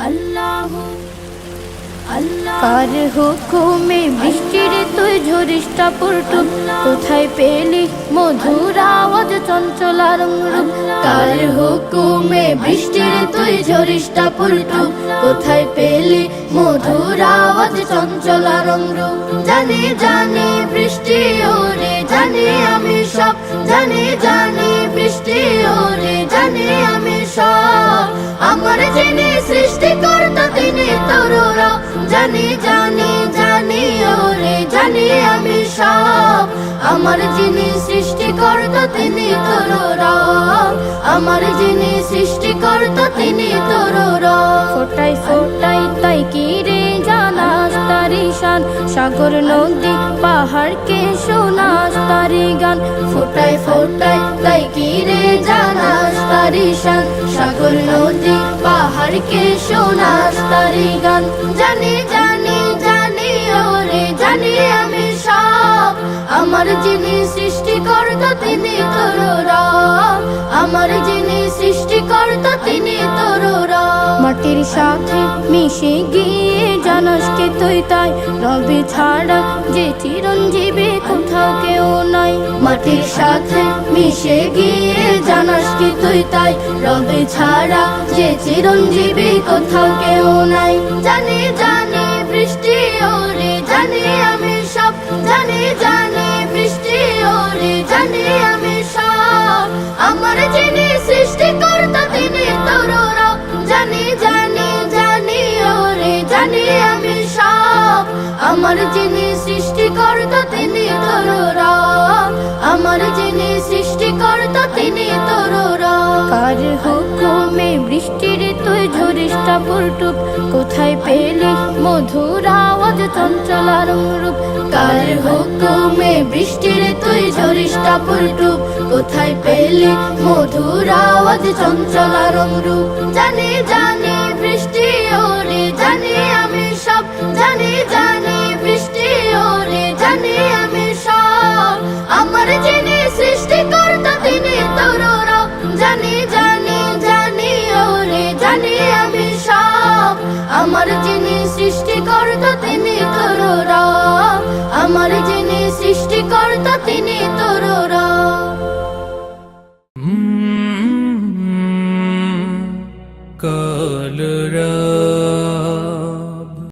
আল্লাহ কার হুকুমে বৃষ্টির তুই ঝরিস টাপুরটুক কোথায় পেলি মধুর আওয়াজ চঞ্চলা রূপ কার হুকুমে বৃষ্টির তুই ঝরিস টাপুরটুক কোথায় পেলি মধুর আওয়াজ চঞ্চলা রূপ জানি জানি বৃষ্টি ওরে জানি আমি সব। জানি জানি বৃষ্টি ওরে জানি আমি সব। আমার যিনি সৃষ্টিকর্তা সব আমার যিনি সৃষ্টিকর্তা, তিনি তরুরা আমার যিনি সৃষ্টিকর্তা, তিনি তরুরা ফোটাই ফোটাই তাই কি রে জানাস তারি শান? সাগর নদী পাহাড়কে শোনাস তারি গান? ফোটাই ফোটাই তাই কি রে জানাস তারি শান? সাগর নদী পাহাড়কে শোনাস তারি গান? জানি যিনি সৃষ্টিকর্তা, তিনি তরুরা আমার যিনি সৃষ্টিকর্তা, তিনি তরুরা মাটির সাথে মিশে গিয়ে জানাস কে তুই তাই। রবি ছাড়া যে চিরঞ্জীবী কোথাও কেউ নাই। মাটির সাথে মিশে গিয়ে জানাস কি তুই তাই। রবি ছাড়া যে চিরঞ্জীবী কোথাও কেউ নাই। জানি জানি বৃষ্টি ওরে, জানি জানি আমি সব। আমার যিনি সৃষ্টিকর্তা, তিনি তরুরা জানি জানি জানি, ওরে, জানি আমি সব। আমার যিনি সৃষ্টিকর্তা, তিনি আমার যিনি সৃষ্টিকর্তা, তিনি কার হুকুমে বৃষ্টির তুই টাপুরটুক কোথায় পেলি মধুর আওয়াজ, চঞ্চলার রূপ কার হুকুমে বৃষ্টির তুই ঝরিস টাপুরটুক কোথায় পেলি মধুর আওয়াজ চঞ্চলার রূপ? জানি জানি বৃষ্টি ওরে জানি আমি সব। জানি জানি বৃষ্টি ওরে জানি আমি সব। আমার যিনি সৃষ্টিকর্তা, তিনি তরুরা জানি জানি জানি ওরে জানি আমি সব। আমার കാലരാ